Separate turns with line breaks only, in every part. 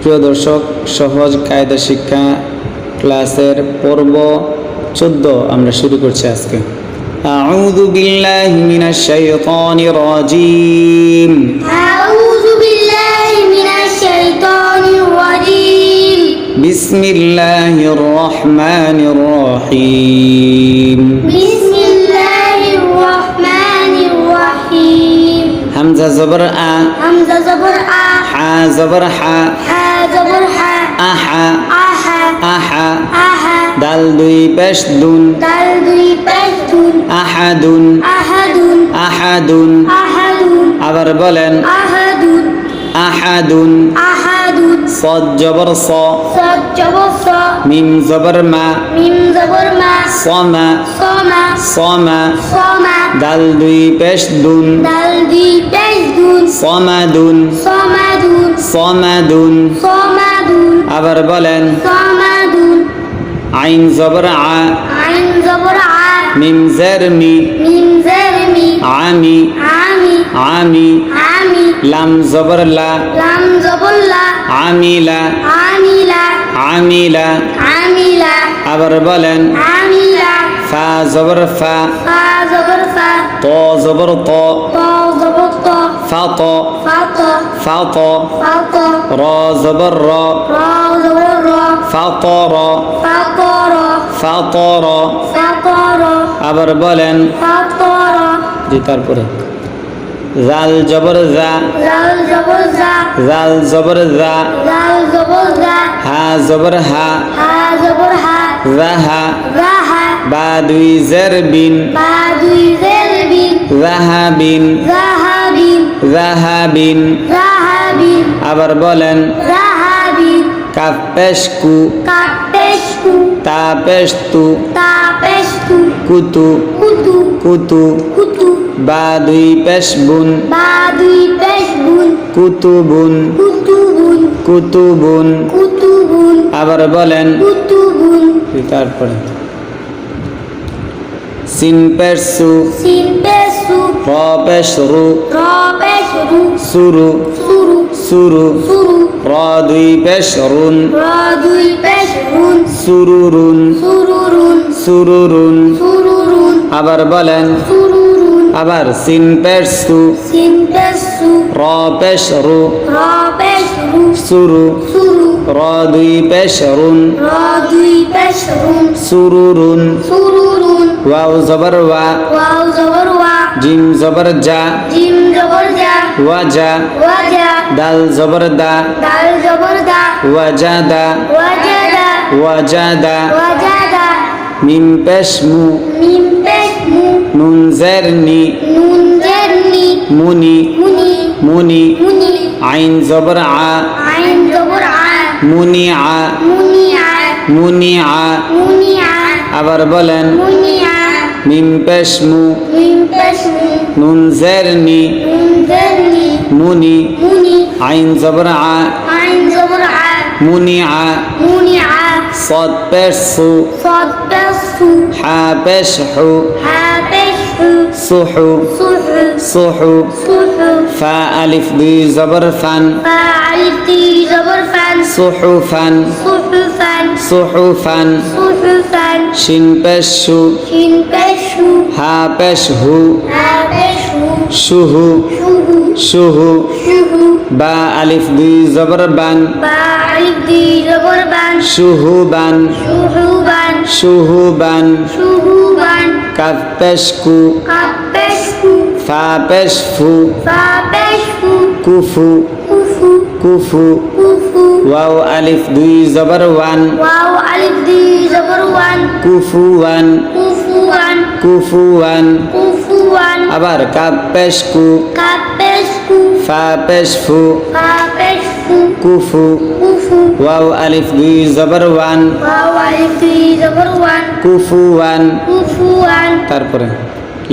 প্রিয় দর্শক সহজ কায়দা শিক্ষা ক্লাসের পর্ব চোদ্দ আমরা শুরু করছি আজকে أعوذ بالله من الشيطان الرجيم
أعوذ بالله من الشيطان الرجيم
بسم الله الرحمن الرحيم
بسم الله الرحمن الرحيم
হামজা জবর আ
همزة زبر آ
হা জবর হা
حا জবর হ্যাঁ।
আহা
আহা
আহা
আহা।
দাল দুই পেশ দুন।
দাল দুই পেশ দুন।
আহাদুন
আহাদুন
আহাদুন
আহাদুন
আবার বলেন
আহা
দুন।
আহাদুন
সদ জবর স।
সদ জবর স।
মিম জবর মা।
মিম জবর মা।
সমা
সমা
সমা
সমা
দাল দুই পেশ দুন।
দাল দুই পেশ দুন।
সমাদুন
সমাদুন
সমাদুন
সমাদুন
আবার বলেন।
সমাদুন
আইন জবর আ।
আইন জবর আ।
মিম জের মি।
মিম জের মি।
আমি
আমি
আমি
আমি
লাম জবর লা।
লাম জবর লা।
আমিলা
আমিলা
আমিলা।
আমিলা।
আবার বলেন
আমিলা।
ফা জবর ফা।
ফা জবর ফা।
ত জবর ত।
ত জবর ত।
ফাত
ফাত
ফাত
ফাত
র জবর র।
র জবর র।
ফাতর
ফাতর
ফাতর
ফাতর
আবার বলেন
ফাতর
জি তারপরে। জাল জবর জা।
লাল জবর জা।
জাল জবর জা।
লাল জবর
হা। জবর হা
হা। জবর হা।
রাহা
রাহা
বা দুই জের বিন।
বা দুই জের বিন।
রাহাবিন
রাহাবিন
রাহাবিন
রাহাবিন
আবার বলেন
রাহাবিন
কাফ পেশ কু
কাপেশকু।
তা পেশ তু
তাপেশকু
কুতু।
কুতু।
কুতু।
কুতু।
বা দুই পেশ বুন
বা দুই বুন।
কুতুবুন
কুতুবুন
আবার বলেন তারপরে। সিন পেশ সু
সিন পেশু
র পেশ রু
র পেশরু
সুরু
সুরু
সুরু
সুরু
র দুই পেশ
র দুই পেশরুন
সুরুরুন
সুরুরুন
সুরুরুন।
সুরুরুন
আবার বলেন
সুরুরুন।
আবার সিন পেশ সু
সিন
র রু
পেশরু
সুরু
সুরু
জবর
জবর
জিম জবর
জবর
দাল জবর
জবর
ওয়াজাদা
ওয়াজাদা
মিম পেশ মু।
মিম পেশ মু।
নুন জের নি।
নুন জের
আ মুনি আ
মুনি আ
মুনি আ
মুনি আ
আবার বলেন
মুনি আ
মিম পেশ মু
মিম পেশ মু
নুন জের নি
নুন জের নি
মুনি
মুনি
আইন জবর আ
আইন জবর আ
মুনি আ
মুনি আ
صاد পেশ সু
صاد পেশ সু
হা পেশ হু
হা
সুহু
সুহু
সুহু
সুহু
ফা আলিফ দুই জবর ফান
ফা আলিফ দুই জবর ফান
সুহুফান
সুহুফান
সুহুফান
সুহুফান
শিন পেশ
শিন পেশ
হা পেশ হু
হা পেশ
শুহু
শুহু
শুহু
শুহু
বা আলিফ দুই জবর বান
বা আলিফ দুই জবর বান কাপ পেশ কু
পেশ
কু
কুফু।
কুফু।
কুফু।
কুফু।
ওয়াও আলিফ দুই জবর ওয়ান।
ওয়াও আলিফ দুই জবর ওয়ান।
কুফুয়ান
কুফুয়ান
কুফুয়ান
কুফুয়ান
আবার কাপ পেশ কু
কাপ পেশ কু।
ফা পেশ ফু
ফা। পেশ কু
কুফু।
কুফু।
ওয়াও আলিফ দুই জবর ওয়ান।
ওয়াও আলিফ দুই জবর ওয়ান।
কুফুয়ান
কুফুয়ান
তারপরে।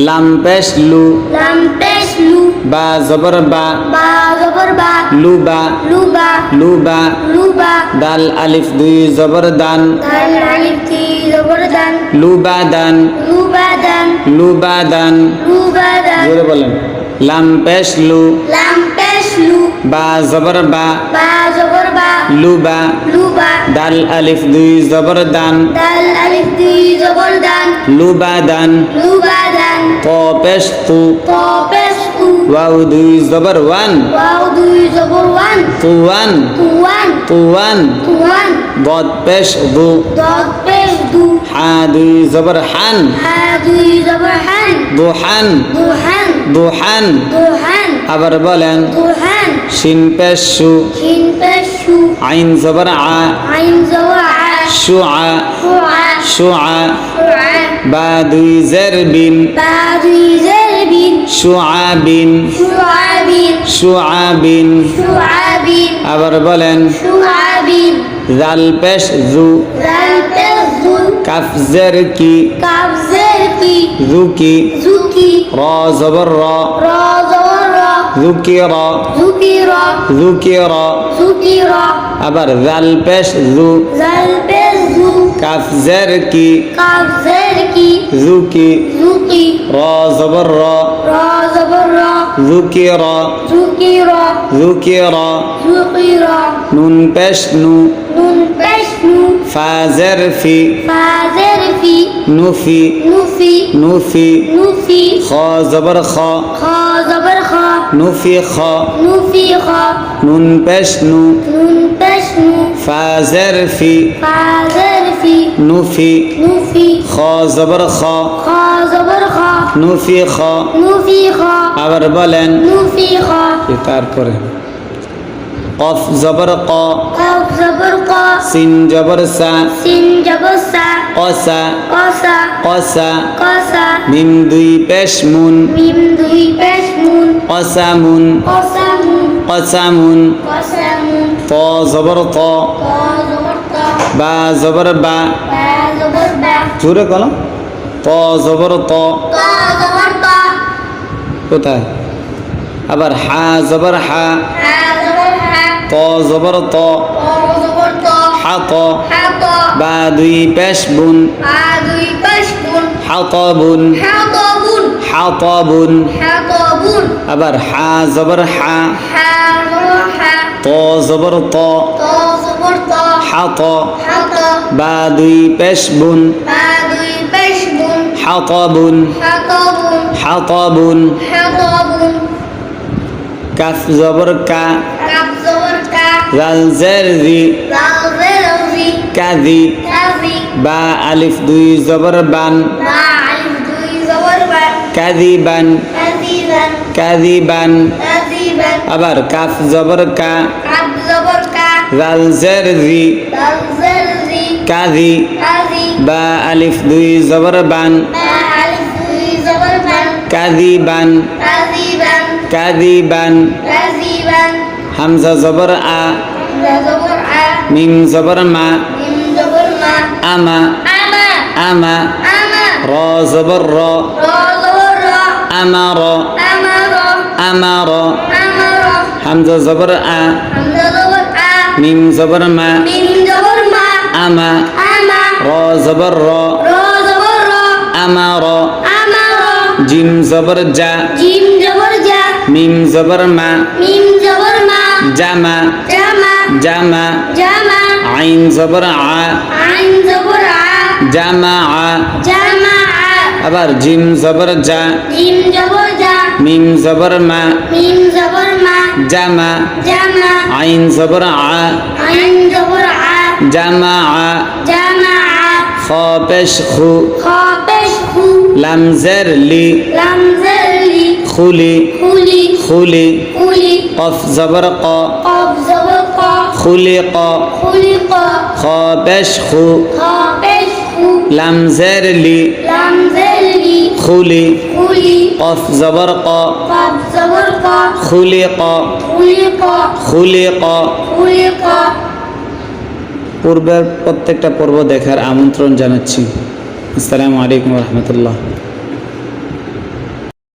লাম পেশ লু।
লাম পেশ লু।
বা জবর বা।
বা জবর বা।
লুবা
লুবা
লুবা
লুবা
দাল আলিফ দুই জবর দান।
দাল আলিফ দুই জবর দান।
লুবা দান।
লুবা দান।
লুবা দান।
লুবা দান।
জোরে বলেন। লাম পেশ লু।
লাম পেশ লু।
বা জবর বা।
বা জবর বা।
লু বা।
লু বা।
দাল আলিফ দুই জবর দান।
দাল আলিফ দুই জবর দান।
লু বা দান।
লু বা তপেস্তু তপেস্তু
ওয়াও দুই জবর ওয়ান
ওয়াও দুই জবর ওয়ান
তুয়ান
তুয়ান
তুয়ান
তুয়ান
দদ পেশ দু
দদ পেশ দু
হা দুই জবর হান
হা দুই জবর হান
দুহান
দুহান
দুহান
দুহান
আবার বলেন
দুহান
শিন পেশ সু
শিন পেশ সু
আইন জবর আ
আইন জবর আ শুআ
শুআ
শুআ
বা দুই জের বিন
বা দুই জের বিন
শু আ বিন
শুআবিন
শু আ বিন
শুআবিন
আবার বলেন
শুআবিন
জাল পেশ জু
জাল পেশ জু
কাফ জের কি
কাফ জের কি
জু কি
জুকি
র জবর র
র জবর র
জুকি র
জুকির
জুকি র
জুকির
আবার জাল পেশ জু
জাল পেশ জু
কাফ জের কি
কাফ জের কি
জু কি
জুকি
র জবর র
র জবর র
জুকি র
জুকির
জুকি র
জুকির
নুন পেশ নু
নুন পেশ নু
ফা জের ফি
ফা জের ফি
নুফি
নুফি
নুফি
নুফি
খ জবর খ
খ জবর খ
নুফি খ
নুফি খ
নুন পেশ নু
নুন পেশ নু
ফা জের ফি
ফা জের ফি
নুফি
নুফি
খ জবর খ
খ জবর খ
নুফি খ
নুফি খ
আবার বলেন
নুফি খ
তারপরে কফ জবর ক
কফ জবর ক
সিন জবর সা
সিন জবর সা
কসা
কসা
কসা
কসা
মিম দুই পেশ মুন
মিম দুই পেশ মুন
কসামুন
কসামুন
কসামুন
কসামুন
ত জবর ত
ক জবর ত
বা জবর বা? জোরে কলম ত, জবর, ত। কোথায়? আবার হা, জবর, হা। ত, জবর, ত।
ত।
বা দুই পেশ বুন
হা দুই পেশ মুন
হা ত বুন
হা ত বুন।
হা, ত বুন।
হা, ত বুন।
আবার হা, জবর, হা। ত, জবর, ত।
ত জবর ত
হা ত
হা ত
বা দুই পেশ বুন
বা দুই পেশ মুন
হা ত বুন
হা ত বুন
হা ত বুন
হা ত বুন
কাফ জবর কা
কাপ জবর কা
জাল জের জি
লাল জের জি
কাজি
কাজি
বা আলিফ দুই জবর বান
মা আলিফ দুই জবর বা
কাজি বান
কাজিবান
কাজি বান
কাজিবান
আবার কাফ জবর কা
কাপ জবর কা
জাল জের জি
লাল জের জি
কাজি
কাজি
বা আলিফ দুই জবর বান
মা আলিফ দুই জবর বান
কাজি বান
কাজিবান
কাজি বান
কাজিবান
হামজা জবর আ
হামজা জবর আ
মিম জবর মা
মিম জবর মা
আমা
আমা
আমা
আমা
র জবর র
র জবর র
আমার
আমার
আমার
আমার
হামজা জবর আ
হামজা জবর আ
মিম জবর মা আমা র জবর র আমার জিম জবর যা মিম জবর মা জামা
জামা
আইন জবর আ জামা আ আবার জিম জবর যা মিম জবর মা জামা
জামা
আইন জবর আ
আইন জবর আ
জামা আ
জামা আ
খ পেশ খু
খ পেশ খু
লাম জের লি
লাম জের লি
খুলি
খুলি
খুলি
খুলি
কফ জবর ক
কব জবর ক
খুলি ক
খুলি ক
খ পেশ খু
খ পেশ খু
লাম জের লি
লাম জের লি
খুলি
খুলি
কফ জবর ক
কব জবর
পূর্বের প্রত্যেকটা পর্ব দেখার আমন্ত্রণ জানাচ্ছি। আসসালামু আলাইকুম রহমতুল্লাহ।